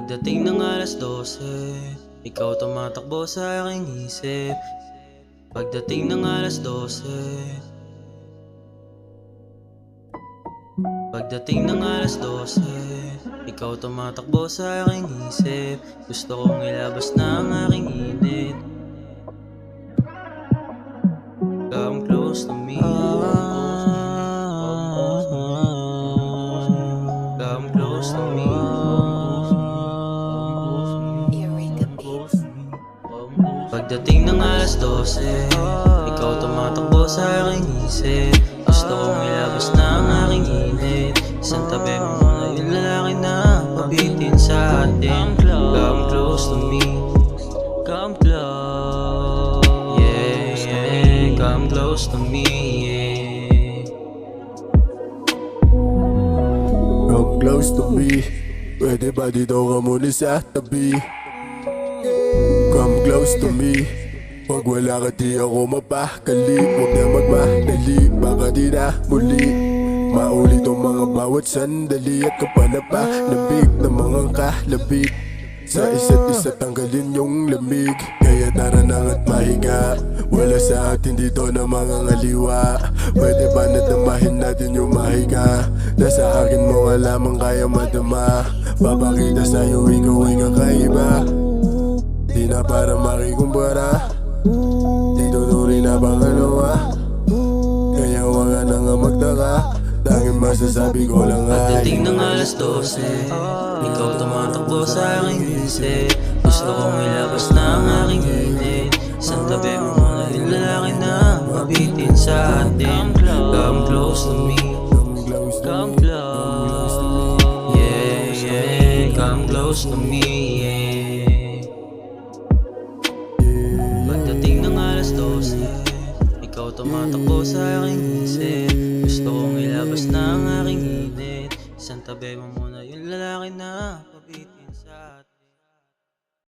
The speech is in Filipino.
Pagdating ng alas 12 Ikaw tumatakbo sa aking isip. Pagdating ng alas 12 Pagdating ng alas 12 Ikaw tumatakbo sa aking isip. Gusto kong ilabas na ang aking init Pagdating ng alas 12 Ikaw tumatakbo sa aking isip. Gusto kong ilabas na ang aking init. Isang tabi mo muna yung lalaki na Pabitin sa atin. Come close to me. Come close. Yeah, yeah Come close to me yeah. Come close to me. Pwede ba dito ka muna sa tabi? Come close to me. Pag wala ka di ako mapakali Huwag na magmadali Baka di na muli. Maulit ang mga bawat sandali At kapanapa Labig ng mga kalabit Sa isa't isa tanggalin yung lamig. Kaya tara na at mahiga Wala sa atin dito na mga ngaliwa. Pwede ba nadamahin natin yung mahiga Nasa akin mo nga lamang kaya madama. Papakita sa'yo ikaw ay kakaiba Di na para makikumpara. Di tutuloy na bang ano ah Kaya wag ka na nga magtaka. Tanging masasabi ko lang ay Pagdating ng alas 12 Ikaw tumatakbo sa aking isip Gusto kong ilabas na ang aking init Isang tabi mo muna yung lalaki na Mabitin sa atin. Come close to me. Come close. Yeah, yeah. Come close to me yeah. Tumatakbo sa aking isip. Gusto kong ilabas na ang aking init. Isang tabi mo muna yung lalaki na Pabitin sa atin